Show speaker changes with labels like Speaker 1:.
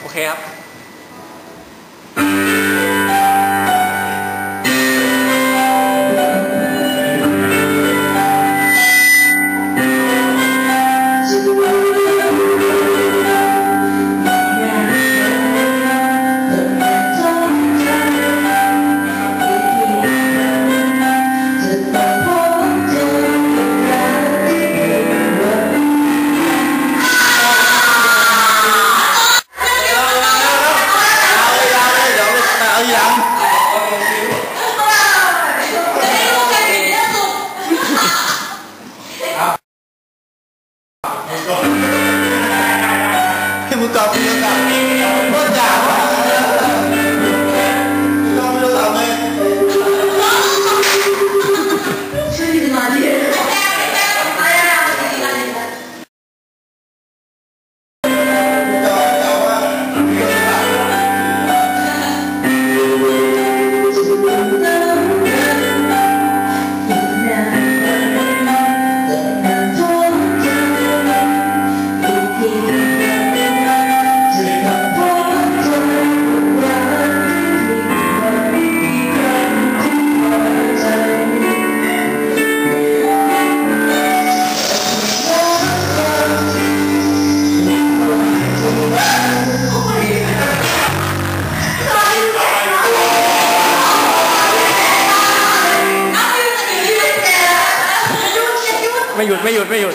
Speaker 1: โอเคครับ Eu nunca vi andar, ไม่หยุดไม่หยุดไม่หยุด